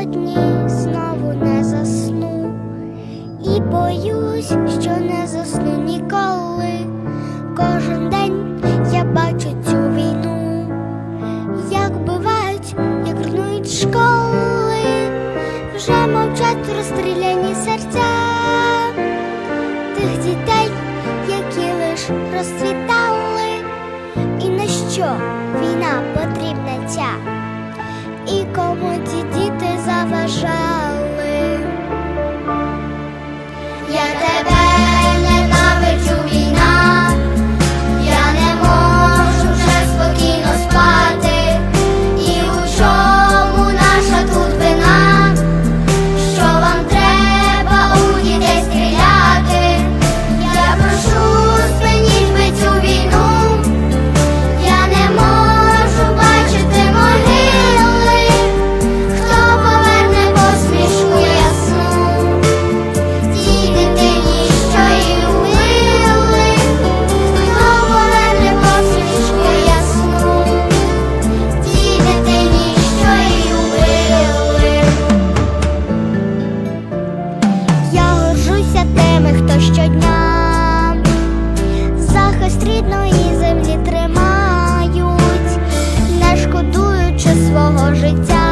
сьогодні знову не засну, і боюсь, що не засну ніколи. Кожен день я бачу цю війну, як бувають, як руйнують школи, вже мовчать розстріляні серця тих дітей, які лиш розцвітали, і на що війна потрібна ця. І кому ті Я тебе тими, хто щодня захист рідної землі тримають, не шкодуючи свого життя.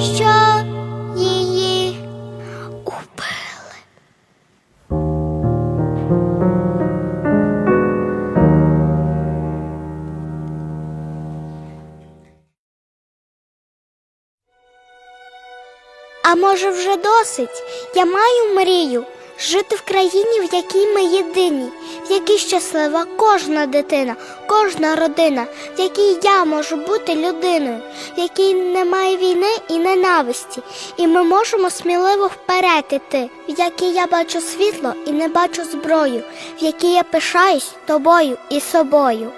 Що її убили. А може, вже досить? Я маю мрію жити в країні, в якій ми єдині, в якій щаслива кожна дитина, кожна родина, в якій я можу бути людиною, в якій немає війни і ненависті, і ми можемо сміливо вперед іти, в якій я бачу світло і не бачу зброю, в якій я пишаюсь тобою і собою.